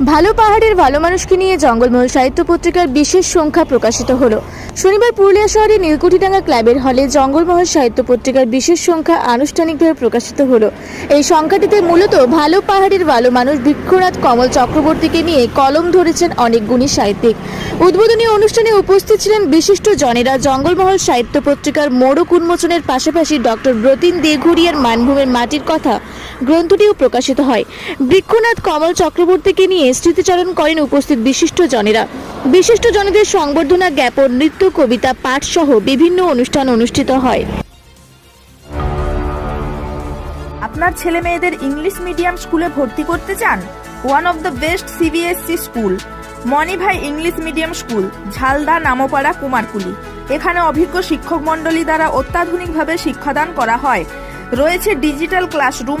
ভালো পাহাড়ের ভালো মানুষকে নিয়ে জঙ্গলমহল সাহিত্য পত্রিকার বিশেষ সংখ্যা প্রকাশিত হলো। শনিবার পুরুলিয়া শহরে নীলকুঠিডাঙ্গা ক্লাবের হলে জঙ্গলমহল সাহিত্য পত্রিকার বিশেষ সংখ্যা আনুষ্ঠানিকভাবে প্রকাশিত হলো। এই সংখ্যাটিতে মূলত ভালো পাহাড়ের ভালো মানুষ বৃক্ষনাথ কমল চক্রবর্তীকে নিয়ে কলম ধরেছেন অনেক গুণী সাহিত্যিক। উদ্বোধনী অনুষ্ঠানে উপস্থিত ছিলেন বিশিষ্ট জনেরা জঙ্গলমহল সাহিত্য পত্রিকার মোড়ক উন্মোচনের পাশাপাশি ডক্টর ব্রতিন দেঘুরিয়ার মানভূমের মাটির কথা গ্রন্থটিও প্রকাশিত হয়। বৃক্ষনাথ কমল চক্রবর্তীকে নিয়ে স্মৃতিচারণ করেন উপস্থিত বিশিষ্ট জনেরা। বিশিষ্ট জনেদের সংবর্ধনা জ্ঞাপন, নৃত্য কবিতা পাঠ সহ বিভিন্ন অনুষ্ঠান অনুষ্ঠিত হয়। আপনার ছেলে মেয়েদের ইংলিশ মিডিয়াম স্কুলে ভর্তি করতে চান? One of the best CBSE school Manibhai English medium school, Jhalda Nampara Kumarkuli. এখানে অভিজ্ঞ শিক্ষক মণ্ডলী দ্বারা অত্যাধুনিকভাবে শিক্ষাদান করা হয়। রয়েছে ডিজিটাল ক্লাসরুম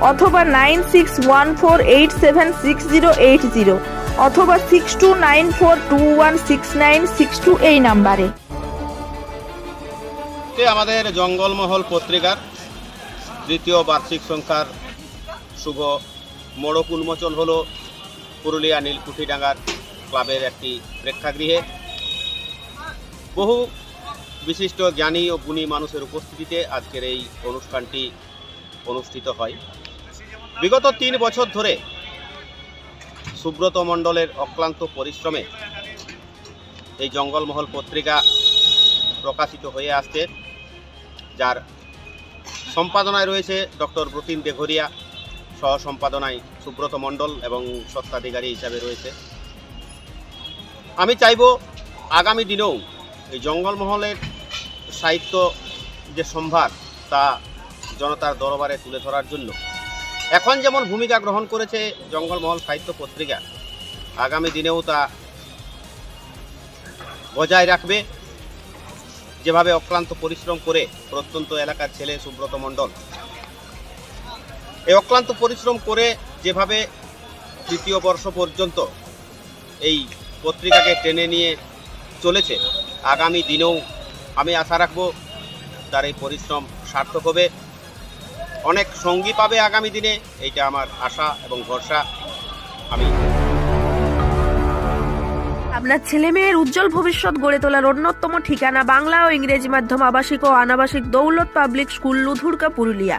অথবা nine six one four eight seven six zero eight zero অথবা six two nine four two one six nine six two এই নাম্বারে। আমাদের জঙ্গলমহল পত্রিকার দ্বিতীয় বার্ষিক সংখ্যার শুভ মোড়ক উন্মোচন হল পুরুলিয়া নীলকুঠিডাঙ্গার ক্লাবের একটি প্রেক্ষাগৃহে। বহু বিশিষ্ট জ্ঞানী ও গুণী মানুষের উপস্থিতিতে আজকের এই অনুষ্ঠানটি অনুষ্ঠিত হয়। বিগত তিন বছর ধরে সুব্রত মণ্ডলের অক্লান্ত পরিশ্রমে এই জঙ্গলমহল পত্রিকা প্রকাশিত হয়ে আসছে, যার সম্পাদনায় রয়েছে ডক্টর ব্রতিন দেঘরিয়া সহ সম্পাদনায় সুব্রত মণ্ডল এবং স্বত্বাধিকারী হিসাবে রয়েছে। আমি চাইব আগামী দিনেও এই জঙ্গলমহলের সাহিত্য যে সম্ভার, তা জনতার দরবারে তুলে ধরার জন্য এখন যেমন ভূমিকা গ্রহণ করেছে জঙ্গলমহল সাহিত্য পত্রিকা, আগামী দিনেও তা বজায় রাখবে। যেভাবে অক্লান্ত পরিশ্রম করে প্রত্যন্ত এলাকার ছেলে সুব্রত মণ্ডল, এই অক্লান্ত পরিশ্রম করে যেভাবে তৃতীয় বর্ষ পর্যন্ত এই পত্রিকাকে টেনে নিয়ে চলেছে, আগামী দিনেও আমি আশা রাখব তার এই পরিশ্রম সার্থক হবে। অনেক সঙ্গী পাবে আগামী দিনে। এইটা আমার আশা এবং ভরসা। আমি আপনার ছেলে মেয়ের উজ্জ্বল ভবিষ্যৎ গড়ে তোলার অন্যতম ঠিকানা বাংলা ও ইংরেজি মাধ্যম আবাসিক ও আনাবাসিক দৌলত পাবলিক স্কুল, লুধুরকা, পুরুলিয়া।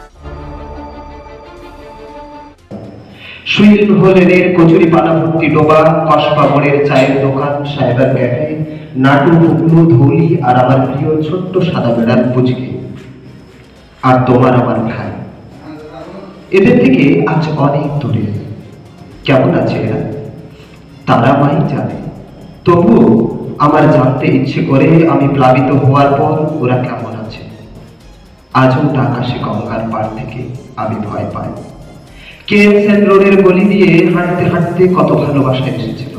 সুইল হোলেনের কচুরি পানা ভর্তি ডোবা, কসবা মোড়ের চায়ের দোকান সাহেবের ক্যাফে নাটু হুগলু ধৌলি আর আমার প্রিয় ছোট্ট সাদা বেড়ার পুচকে। আর তোমার আমার ভাই। এদের থেকে আজ অনেক দূরে। কেমন আছে এরা? তারা মাই জানে। তবু আমার জানতে ইচ্ছে করে আমি প্লাবিত হওয়ার পর ওরা কেমন আছে। আজও আকাশে গঙ্গার পাড় থেকে, আমি ভয় পাই। কেএমসেন রোডের গলি দিয়ে হাঁটতে হাঁটতে কত ভালোবাসা এসেছিল?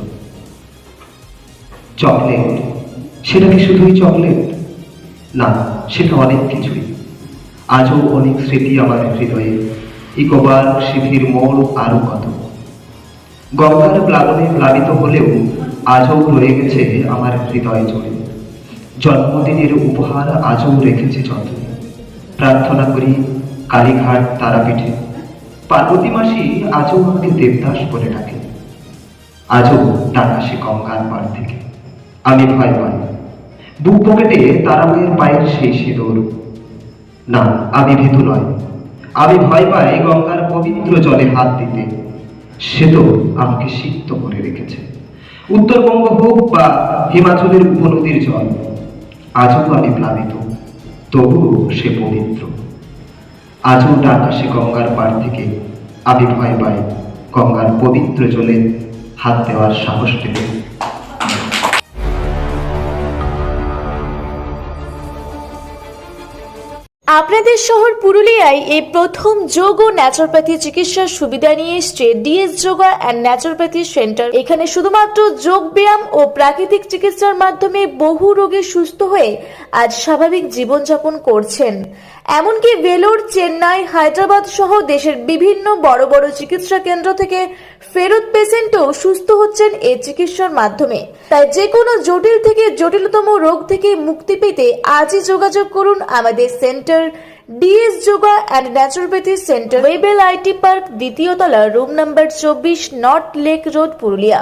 চকলেট। সেটা কি শুধুই চকলেট? না, সেটা অনেক কিছুই। আজও অনেক স্মৃতি আমার হৃদয়ে। ইকোবার আরও কত। গঙ্গার প্লাবনে প্লাবিত হলেও আজও রয়ে গেছে আমার হৃদয় জুড়ে জন্মদিনের উপহার আজও রেখেছে যত্নে। প্রার্থনা করি, কালীঘাট তারাপীঠে। পার্বতী মাসি আজও আমাকে দেবদাস বলে ডাকে আজও ডাক আসে গঙ্গার পাড় থেকে। আমি ভয় পাই। বুক পকেটে তারামায়ের পায়ের সেই সিঁদুর। না, আমি ভীতু নয়। আমি ভয় পাই গঙ্গার পবিত্র জলে হাত দিতে। সে তো আমাকে সিক্ত করে রেখেছে। উত্তরবঙ্গ হোক বা হিমাচলের উপনদীর জল, আজও আমি প্লাবিত। তবুও সে পবিত্র। আজও আকাশে গঙ্গার পাড় থেকে আমি ভয় পাই গঙ্গার পবিত্র জলে হাত দেওয়ার সাহস পেতে আপনাদের শহর পুরুলিয়ায় এই প্রথম যোগ ও ন্যাচুরোপ্যাথি চিকিৎসার সুবিধা নিয়ে এসছে DS yoga and naturopathy centre এখানে শুধুমাত্র যোগ ব্যায়াম ও প্রাকৃতিক চিকিৎসার মাধ্যমে বহু রোগী সুস্থ হয়ে আজ স্বাভাবিক জীবনযাপন করছেন। এমনকি ভেলোর, চেন্নাই, হায়দ্রাবাদ সহ দেশের বিভিন্ন বড় বড় চিকিৎসা কেন্দ্র থেকে ফেরত পেশেন্টও সুস্থ হচ্ছেন এই চিকিৎসার মাধ্যমে। তাই যে কোনো জটিল থেকে জটিলতম রোগ থেকে মুক্তি পেতে আজই যোগাযোগ করুন আমাদের centre DS yoga and naturopathy centre. Webel IT park দ্বিতীয় তলা রুম নাম্বার চব্বিশ, নর্থ লেক রোড, পুরুলিয়া।